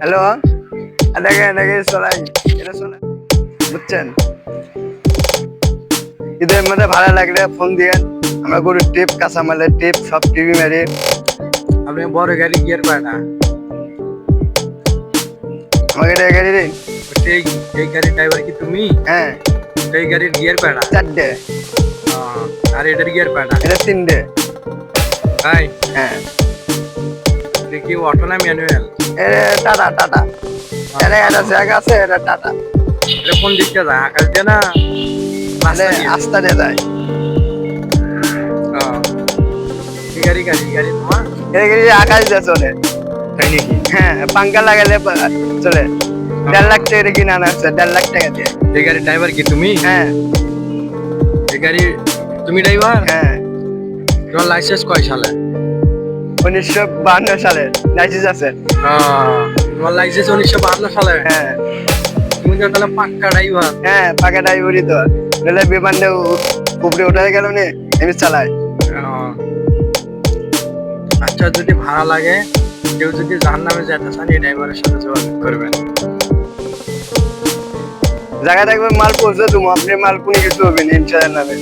Hello? এটাকে এটাকে চলাই এটা চলাই বুঝছেন? ঈদের মধ্যে ভালো লাগলে ফোন দিয়ে আমরা গরুর টিপ কাঁচামালের টিপ সব টিভি মেরে। আপনি বড় গাড়ি গিয়ার পায় না। আমাকে এটা গাড়ি দিন। এই এই গাড়ির ড্রাইভার কি তুমি? হ্যাঁ। এই গাড়ির গিয়ার পায় না? চারটে। আর এটার গিয়ার পায় না? এটা তিনটে। হ্যাঁ। কি অটো না ম্যানুয়াল টাটা টাটা। এটা এটা জায়গা আছে এটা টাটা। এটা কোন দিকটা যায়? আকাশ দিয়ে না মানে আস্তা দিয়ে? যায়। গাড়ি গাড়ি গাড়ি তোমার? এটা গাড়ি আকাশ দিয়ে চলে। তাই নাকি? হ্যাঁ পাঙ্কা লাগালে চলে। দেড় লাখ টাকা কিনে আনা হচ্ছে দেড় লাখ টাকা দিয়ে। এই গাড়ির ড্রাইভার কি তুমি? হ্যাঁ। এই গাড়ি তুমি ড্রাইভার হ্যাঁ। তোমার লাইসেন্স কয় সালে? উনিশশো বাহান্ন লাইসেন্স আছে। তোমার লাইসেন্স উনিশশো বাহান্ন সালে হ্যাঁ। তুমি তো তাহলে পাক্কা ড্রাইভার। হ্যাঁ পাকা ড্রাইভারই তো। নইলে বিমানে উপরে উঠে গেল নি আমি চালাই। আচ্ছা যদি ভাড়া লাগে কেউ যদি জাহান নামে যেতে চান এই ড্রাইভারের সাথে যোগাযোগ করবেন জায়গা থাকবে মাল পৌঁছে তুমি আপনি মাল কোনো কিছু হবে না ইনশাল্লাহ নামে